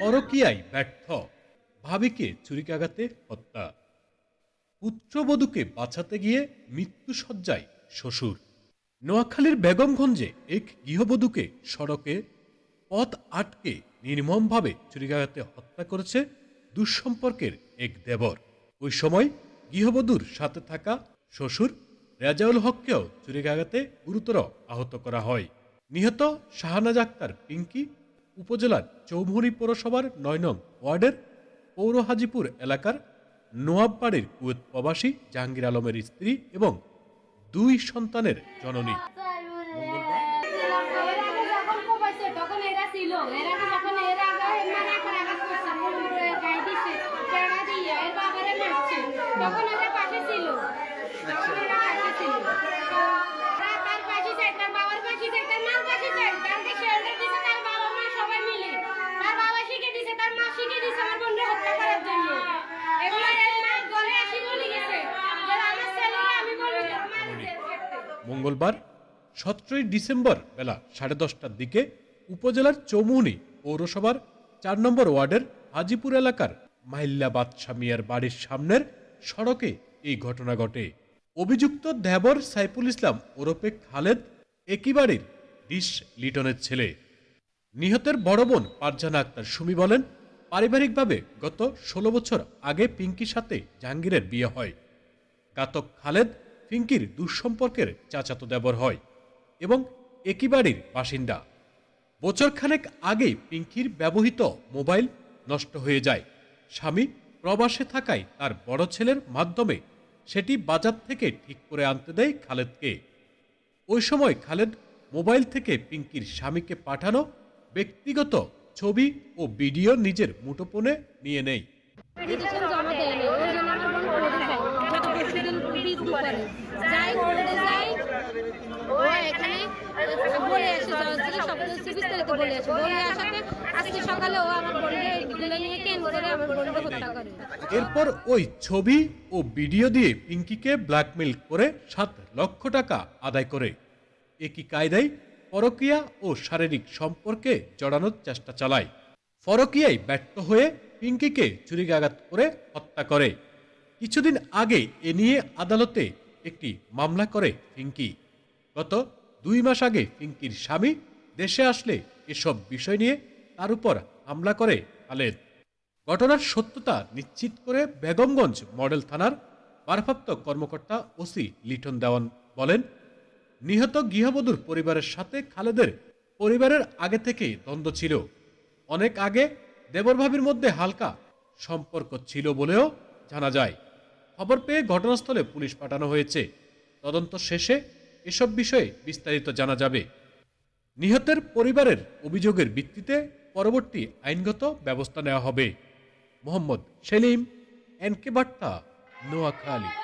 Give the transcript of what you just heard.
পরকীয়ায় ব্যর্থ। ভাবিকে ছুরিকাঘাতে হত্যা। পুত্রবধূকে বাঁচাতে গিয়ে মৃত্যুসজ্জায় শ্বশুর। নোয়াখালীর বেগমগঞ্জে এক গৃহবধূকে সড়কে পথ আটকে নির্মমভাবে ছুরিকাঘাতে হত্যা করেছে দুঃসম্পর্কের এক দেবর। ওই সময় গৃহবধূর সাথে থাকা শ্বশুর রেজাউল হককেও ছুরিকাঘাতে গুরুতর আহত করা হয়। নিহত শাহনাজ আক্তার পিঙ্কি উপজেলার চৌভুরি পৌরসভার নয় নং ওয়ার্ডের পৌর হাজিপুর এলাকার নোয়াববাড়ির কুয়েত প্রবাসী জাহাঙ্গীর আলমের স্ত্রী এবং দুই সন্তানের জননী। যখন মঙ্গলবার, সতেরোই ডিসেম্বর বেলা সাড়ে দশটার দিকে উপজেলার চৌমুহনী পৌরসভার চার নম্বর ওয়ার্ডের হাজিপুর এলাকার মাহিল্লা বাদশা মিয়ার বাড়ির সামনের সড়কে এই ঘটনা ঘটে। অভিযুক্ত দেবর সাইফুল ইসলাম ওরফে খালেদ একই বাড়ির ডিশ লিটনের ছেলে। নিহতের বড় বোন পারজানা আক্তার সুমি বলেন, পারিবারিকভাবে গত ষোলো বছর আগে পিঙ্কির সাথে জাহাঙ্গীরের বিয়ে হয়। ঘাতক খালেদ পিঙ্কির দুঃসম্পর্কের চাচাতো দেবর হয় এবং একই বাড়ির বাসিন্দা। বছরখানেক আগে পিঙ্কির ব্যবহৃত মোবাইল নষ্ট হয়ে যায়। স্বামী প্রবাসে থাকায় তার বড় ছেলের মাধ্যমে সেটি বাজার থেকে ঠিক করে আনতে দেয় খালেদকে। ওই সময় খালেদ মোবাইল থেকে পিঙ্কির স্বামীকে পাঠানো ব্যক্তিগত ছবি ও ভিডিও নিজের মুঠোফোনে নিয়ে নেয় পিটিশন জমা দেয়নি ওই জন্য আমার বোন কোর্টে যায় গত করে। এরপর ওই ছবি ও ভিডিও দিয়ে পিঙ্কিকে ব্ল্যাকমেল করে সাত লক্ষ টাকা আদায় করে। একই কায়দায় পরকীয়া ও শারীরিক সম্পর্কে জড়ানোর চেষ্টা চালায়। পরকীয়ায় ব্যর্থ হয়ে পিঙ্কিকে ছুরিকাঘাত করে হত্যা করে। কিছুদিন আগে এ নিয়ে আদালতে একটি মামলা করে পিঙ্কি গত দুই মাস আগে পিঙ্কির স্বামী দেশে আসলে এসব বিষয় নিয়ে তার উপর হামলা করে খালেদ। ঘটনার সত্যতা নিশ্চিত করে বেগমগঞ্জ মডেল থানার ভারপ্রাপ্ত কর্মকর্তা ওসি লিটন দেওয়ান বলেন, নিহত গৃহবধূর পরিবারের সাথে খালেদের পরিবারের আগে থেকেই দ্বন্দ্ব ছিল। অনেক আগে দেবর ভাবির মধ্যে হালকা সম্পর্ক ছিল বলেও জানা যায়। খবর পেয়ে ঘটনাস্থলে পুলিশ পাঠানো হয়েছে। তদন্ত শেষে এসব বিষয়ে বিস্তারিত জানা যাবে। নিহতের পরিবারের অভিযোগের ভিত্তিতে পরবর্তী আইনগত ব্যবস্থা নেওয়া হবে। মোহাম্মদ সেলিম, এনকে বার্তা, নোয়াখালী।